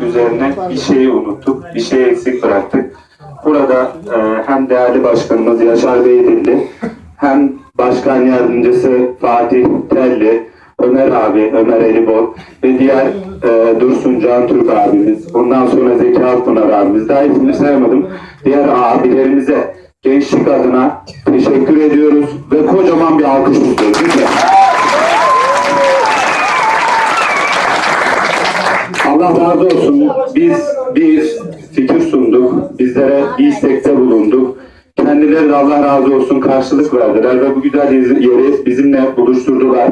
üzerine bir şeyi unuttuk, bir şeyi eksik bıraktık. Burada e, hem değerli başkanımız Yaşar Beydilli, hem başkan yardımcısı Fatih Telli, Ömer abi, Ömer Elibol ve diğer e, Dursun Can Türk abimiz, ondan sonra Zeki Akpınar abimiz, daha ismini sayamadım. Diğer abilerimize gençlik adına teşekkür ediyoruz ve kocaman bir alkış istiyoruz. Lütfen. Allah razı olsun. Biz bir fikir sunduk. Bizlere bir istekte bulunduk. Kendileri de Allah razı olsun karşılık verdiler ve bu güzel yeri bizimle buluşturdular.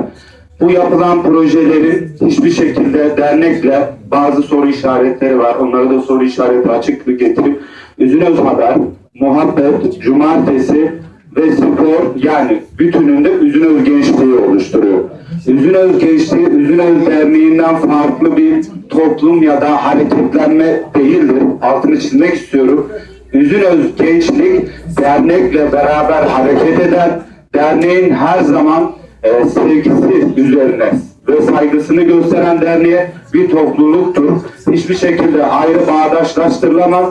Bu yapılan projelerin hiçbir şekilde dernekle bazı soru işaretleri var. Onlara da soru işareti açıklık getirip Üzünöz Haber, Muhabbet, Cumartesi ve spor yani bütününde Üzünöz Gençliği oluşturuyor. Üzünöz Gençliği, Üzünöz Derneği'nden farklı bir toplum ya da hareketlenme değildir. Altını çizmek istiyorum. Üzünöz Gençlik dernekle beraber hareket eden, derneğin her zaman e, sevgisi üzerine ve saygısını gösteren derneğe bir topluluktur. Hiçbir şekilde ayrı bağdaşlaştırılamaz,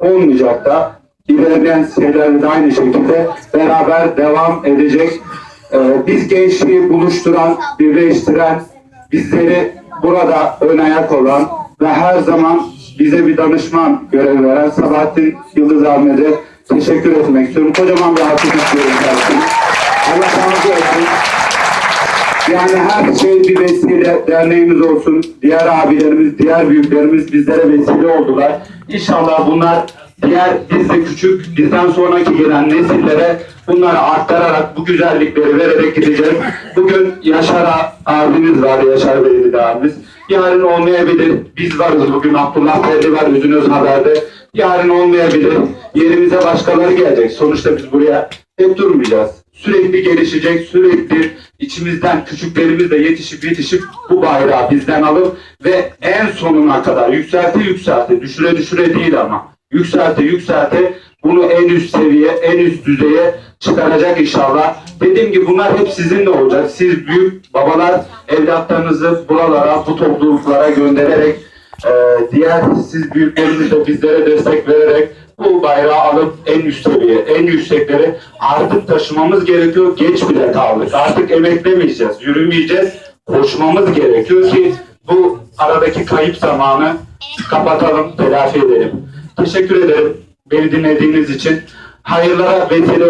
olmayacak da ilerleyen şeylerde de aynı şekilde beraber devam edecek. Ee, biz gençliği buluşturan, birleştiren, bizleri burada ön ayak olan ve her zaman bize bir danışman görevi veren Sabahattin Yıldız Ahmet'e teşekkür etmek istiyorum. Kocaman bir alkış istiyorum. Allah razı olsun. Yani her şey bir vesile derneğimiz olsun. Diğer abilerimiz, diğer büyüklerimiz bizlere vesile oldular. İnşallah bunlar diğer biz küçük, bizden sonraki gelen nesillere bunları aktararak, bu güzellikleri vererek gideceğiz. Bugün Yaşar abimiz var, Yaşar Bey'di abimiz. Yarın olmayabilir. Biz varız bugün. Abdullah Ferdi var, Üzünöz Haber'de. Yarın olmayabilir. Yerimize başkaları gelecek. Sonuçta biz buraya hep durmayacağız. Sürekli gelişecek, sürekli içimizden küçüklerimiz de yetişip yetişip bu bayrağı bizden alıp ve en sonuna kadar yükselti yükselti, düşüre düşüre değil ama yükselti yükselti bunu en üst seviye, en üst düzeye çıkaracak inşallah. Dediğim gibi bunlar hep sizinle olacak. Siz büyük babalar evlatlarınızı buralara, bu topluluklara göndererek e, diğer siz büyükleriniz de bizlere destek vererek bu bayrağı alıp en üst seviye, en yükseklere artık taşımamız gerekiyor. Geç bile kaldık. Artık emeklemeyeceğiz, yürümeyeceğiz. Koşmamız gerekiyor ki bu aradaki kayıp zamanı kapatalım, telafi edelim. Teşekkür ederim beni dinlediğiniz için. Hayırlara vesile